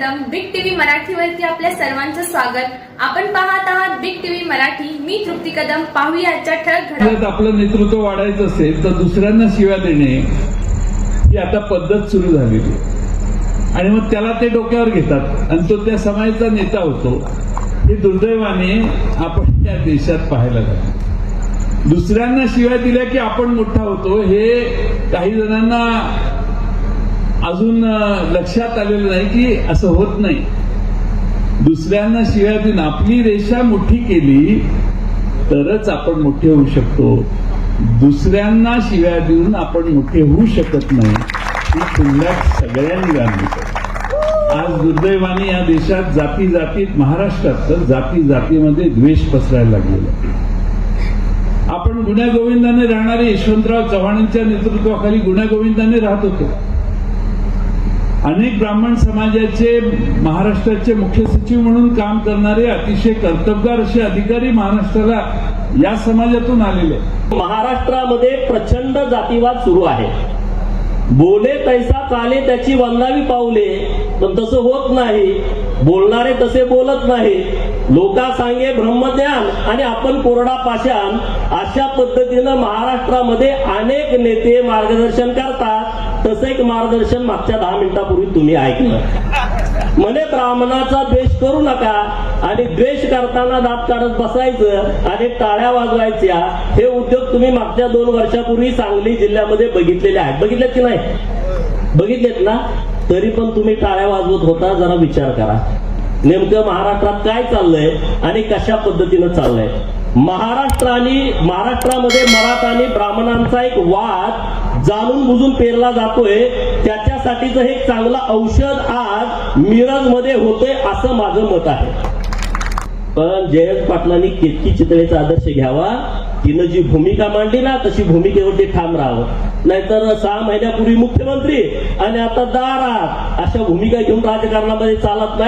मराठीवरती आपल्या सर्वांचं स्वागत. आपण पाहत आहात बिग टीव्ही मराठी. मी तृप्ती कदम. पाहूया आजच्या ठळक घडामोडी. आपलं नेतृत्व वाढायचं असेल तर दुसऱ्यांना शिव्या देणे ही आता पद्धत सुरू झालेली आणि मग त्याला ते डोक्यावर घेतात. आणि तो त्या समाजाचा नेता होतो. हे दुर्दैवाने आपण त्या देशात पाहायला जातो दुसऱ्यांना शिव्या दिल्या की आपण मोठा होतो हे काही जणांना अजून लक्षात आलेलं नाही की असं होत नाही. दुसऱ्यांना शिव्या देऊन आपली रेषा मोठी केली तरच आपण मोठे होऊ शकतो. दुसऱ्यांना शिव्या देऊन आपण मोठे होऊ शकत नाही ही पुन्हा सगळ्यांनी जाणली आज दुर्दैवाने या देशात जाती जातीत महाराष्ट्रात तर जाती जातीमध्ये द्वेष पसरायला लागलेला आपण गुण्यागोविंदाने राहणारे यशवंतराव चव्हाणांच्या नेतृत्वाखाली गुण्यागोविंदाने राहत होतो. अनेक ब्राह्मण समाजाचे महाराष्ट्राचे मुख्य सचिव म्हणून काम करणारे अतिशय कर्तबगार असे अधिकारी महाराष्ट्राला या समाजातून आलेले महाराष्ट्रामध्ये प्रचंड जातीवाद सुरू आहे. बोले तैसा चाले त्याची वंदावी पावले पण तसं होत नाही. बोलणारे तसे बोलत नाही. लोका सांगे ब्रह्मज्ञान आणि आपण कोरडा पाषाण अशा पद्धतीनं महाराष्ट्रामध्ये अनेक नेते मार्गदर्शन करतात. तसं एक मार्गदर्शन मागच्या दहा मिनिटापूर्वी तुम्ही ऐकलं. म्हणे ब्राह्मणाचा द्वेष करू नका आणि द्वेष करताना दात काढत बसायचं आणि टाळ्या वाजवायच्या हे उद्योग तुम्ही मागच्या दोन वर्षापूर्वी सांगली जिल्ह्यामध्ये बघितलेले आहेत. बघितलेत की नाही? बघितलेत ना? तरी पण तुम्ही टाळ्या वाजवत होता जरा विचार करा. नेमकं महाराष्ट्रात काय चाललंय आणि कशा पद्धतीनं चाललंय? महाराष्ट्र आणि महाराष्ट्रामध्ये मराठा आणि ब्राह्मणांचा एक वाद जाणून बुजून पेरला जातोय त्याच्यासाठीच हे चांगलं औषध आज मिरजमध्ये होतोय असं माझं मत आहे. पण जयंत पाटलांनी केतकी चितळेचा आदर्श घ्यावा तिनं जी भूमिका मांडली ना तशी भूमिकेवरती ठाम राहावं. नाहीतर सहा महिन्यापूर्वी मुख्यमंत्री आणि आता दारात अशा भूमिका घेऊन राजकारणामध्ये चालत नाही.